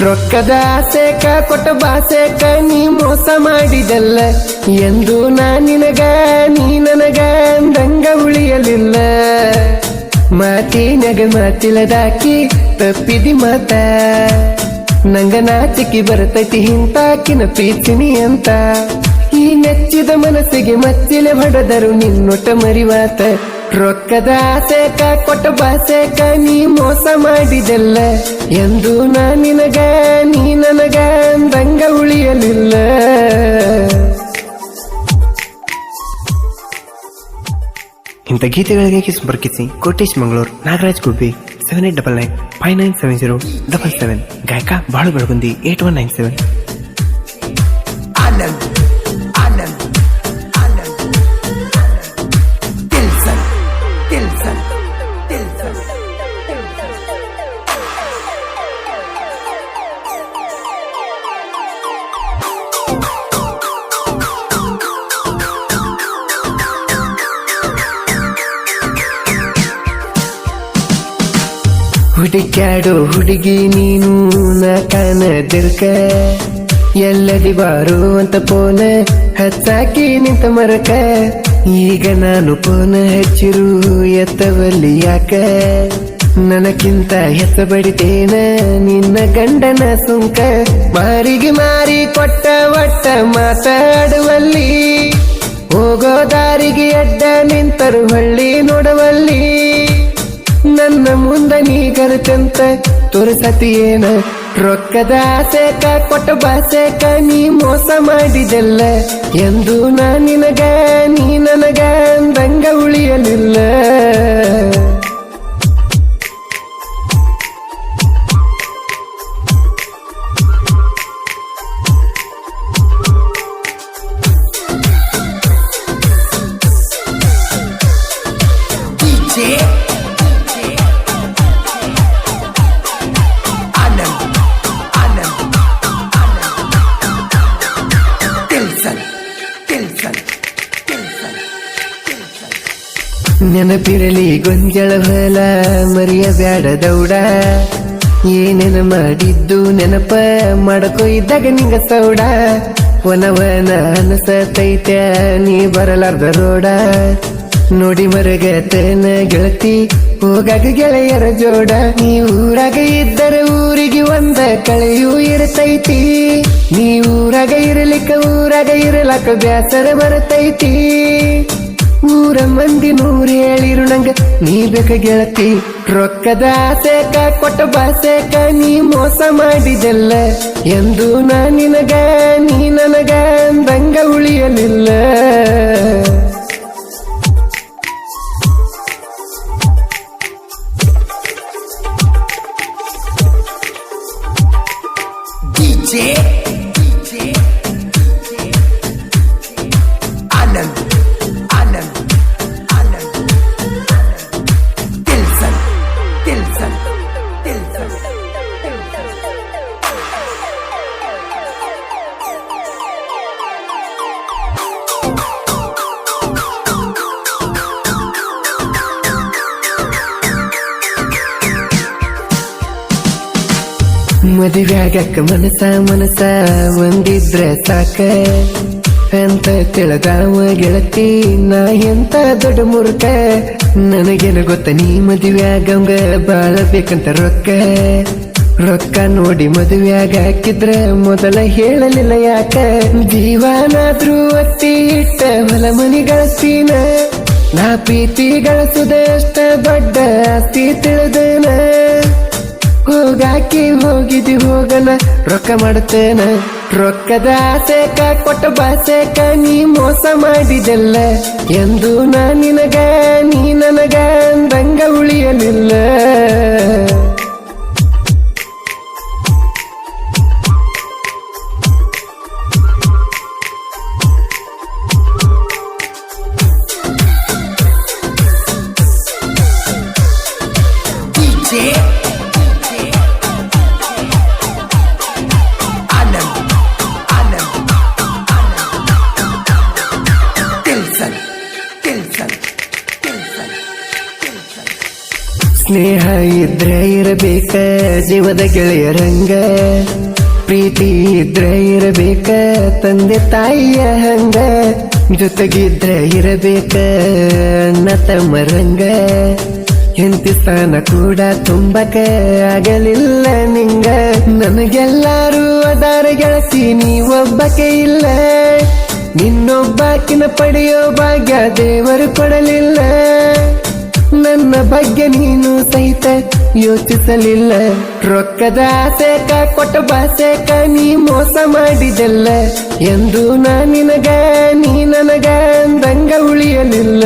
ರೊಕ್ಕದ ಆಸೆಕ, ಕೊಟ್ಟ ಬಾಸೆಕ ನೀ ಮೋಸ ಮಾಡಿದಲ್ಲ. ಎಂದು ನಾ ನಿನಗ, ನೀ ನನಗ ಅಂದಂಗ ಉಳಿಯಲಿಲ್ಲ. ಮಾತಿನಗ ಮಾತಿಲದಾಕಿ ತಪ್ಪಿದಿ ಮಾತ. ನಂಗ ನಾಚಿಕಿ ಬರ್ತೈತಿ ಹಿಂತಾಕಿನ ಪ್ರೀತಿನಿ ಅಂತ. ಈ ನೆಚ್ಚಿದ ಮನಸ್ಸಿಗೆ ಮಚ್ಚಿಲೆ ಹೊಡೆದರು ನಿನ್ನೊಟ್ಟ ಮರಿವಾತ. ರೊಕ್ಕದ ಆಸೆಕ, ಕೊಟ್ಟ ಬಾಸೆಕ ನೀ ಮೋಸ ಮಾಡಿದೆಲ್ಲ. ಎಂದು ನಾ ನಿನಗ, ನೀ ನನಗ ಅಂದಂಗ ಉಳಿಯಲಿಲ್ಲ. ಇಂಥ ಗೀತೆಗಳಿಗೆ ಸಂಪರ್ಕಿಸಿ? Kotesh Mangaluru, Nagaraj Gubbi seven eight double nine five nine seven zero double seven ಗಾಯಕ Balu Belagundi eight one nine seven ಹುಡುಕ್ಯಾಡು ಹುಡುಗಿ ನೀನು ನಾ ಕಾಣದಿರ್ಕ ಎಲ್ಲದಿ ಬಾರು ಅಂತ ಪೋನ ಹಚ್ಚಾಕಿ ನಿಂತ ಮರಕ. ಈಗ ನಾನು ಪೋನ ಹಚ್ಚಿರು ಎತ್ತವಲ್ಲಿ ಯಾಕ? ನನಕ್ಕಿಂತ ಹೆಸ ಬಡಿತೇನ ನಿನ್ನ ಗಂಡನ ಸುಂಕ? ಮಾರಿಗೆ ಮಾರಿ ಕೊಟ್ಟ ಒಟ್ಟ ಮಾತಾಡುವಲ್ಲಿ. ಹೋಗೋ ದಾರಿಗೆ ಅಡ್ಡ ನಿಂತರು ಹಳ್ಳಿ ನೋಡವಲ್ಲಿ. ನನ್ನ ಮುಂದ ನೀ ಕರೆತಂತ ತೋರಿಸತಿಯೇನ? ರೊಕ್ಕದ ಆಸೆಕ, ಕೊಟ್ಟ ಬಾಸೆಕ ನೀ ಮೋಸ ಮಾಡಿದೆಲ್ಲ. ಎಂದು ನಾ ನಿನಗ, ನೀ ನನಗ ಅಂದಂಗ ಉಳಿಯಲಿಲ್ಲ. ನೆನಪಿರಲಿ ಗೊಂಜಳ ಹೊಲ, ಮರಿಯ ಬ್ಯಾಡ ದೌಡ. ಏನೇನು ಮಾಡಿದ್ದು ನೆನಪ ಮಾಡಕೋ ಇದ್ದಾಗ ನಿಂಗ ಸೌಡ. ವನವನ ಅನಸತೈತ, ನೀ ಬರಲಾರ್ದ ರೋಡ. ನೋಡಿ ಮರಗತನ ಗೆಳತಿ, ಹೋಗಾಗ ಗೆಳೆಯರ ಜೋಡ. ನೀ ಊರಾಗ ಇದ್ದರೆ ಊರಿಗೆ ಒಂದ ಕಳೆಯೂ ಇರತೈತಿ. ನೀ ಊರಾಗ ಇರಲಿಕ್ಕ ಊರಾಗ ಇರಲಕ್ಕ ಬ್ಯಾಸರ ಬರ್ತೈತಿ. ಊರ ಮಂದಿ ನೂರು ಹೇಳಿರು ನಂಗ, ನೀ ಬೇಕ ಗೆಳತಿ, ರೊಕ್ಕದ ಆಸೆಕ, ಕೊಟ್ಟ ಬಾಸೆಕ ನೀ ಮೋಸ ಮಾಡಿದೆಲ್ಲ. ಎಂದು ನಾ ನಿನಗ, ನೀ ನನಗ ಅಂದಂಗ ಉಳಿಯಲಿಲ್ಲ. ಮದುವ್ಯಾಗಕ್ಕ ಮನಸ ಮನಸ ಒಂದಿದ್ರೆ ಸಾಕ. ಅಂತ ತಿಳಿದಾವ ಗೆಳತಿ, ನಾ ಎಂತ ದೊಡ್ಡ ಮುರುಕ ನನಗೇನು ಗೊತ್ತ, ನೀ ಮದುವೆ ಆಗಂಗ ಬಾಳ ಬೇಕಂತ ರೊಕ್ಕ. ರೊಕ್ಕ ನೋಡಿ ಮದುವೆ ಹಾಕಿದ್ರ ಮೊದಲ ಹೇಳಲಿಲ್ಲ ಯಾಕ? ಜೀವನಾದ್ರೂ ಒತ್ತಿ ಇಟ್ಟ ಹೊಲ ಮನಿ ನಾ ಪ್ರೀತಿ ಗಳಿಸುದಷ್ಟ ದೊಡ್ಡ ಆಸ್ತಿ ತಿಳಿದನ. ಹೋಗಾಕಿ ಹೋಗಿದಿ ಹೋಗನ ರೊಕ್ಕ ಮಾಡುತ್ತೇನ. ರೊಕ್ಕದ ಆಸೆಕ, ಕೊಟ್ಟ ಬಾಸೆಕ ನೀ ಮೋಸ ಮಾಡಿದೆಲ್ಲ. ಎಂದು ನಾ ನಿನಗ, ನೀ ನನಗ ಅಂದಂಗ ಉಳಿಯಲಿಲ್ಲ. ಸ್ನೇಹ ಇದ್ರೆ ಇರಬೇಕ, ಜೀವದ ಗೆಳೆಯರಂಗ ಪ್ರೀತಿ ಇದ್ರೆ ಇರಬೇಕ, ತಂದೆ ತಾಯಿಯ ಹಂಗ. ಜೊತೆಗಿದ್ರೆ ಇರಬೇಕ, ಅಣ್ಣ ತಮ್ಮರಂಗ ಹೆಂಡತಿ ಸ್ಥಾನ ಕೂಡ ತುಂಬಕ ಆಗಲಿಲ್ಲ ನಿಂಗ. ನನಗೆಲ್ಲಾರು ಅದಾರ ಗೆಳತಿ ಒಬ್ಬಕೆ ಇಲ್ಲ. ನಿನ್ನೊಬ್ಬಾಕಿನ ಪಡೆಯೋ ಭಾಗ್ಯ ದೇವರು ಕೊಡಲಿಲ್ಲ. ನನ್ನ ಬಗ್ಗೆ ನೀನು ಸಹಿತ ಯೋಚಿಸಲಿಲ್ಲ. ರೊಕ್ಕದ ಆಸೆಕ, ಕೊಟ್ಟ ಬಾಸೆಕ ನೀ ಮೋಸ ಮಾಡಿದೆಲ್ಲ. ಎಂದು ನಾ ನಿನಗ, ನೀ ನನಗ ಅಂದಂಗ ಉಳಿಯಲಿಲ್ಲ.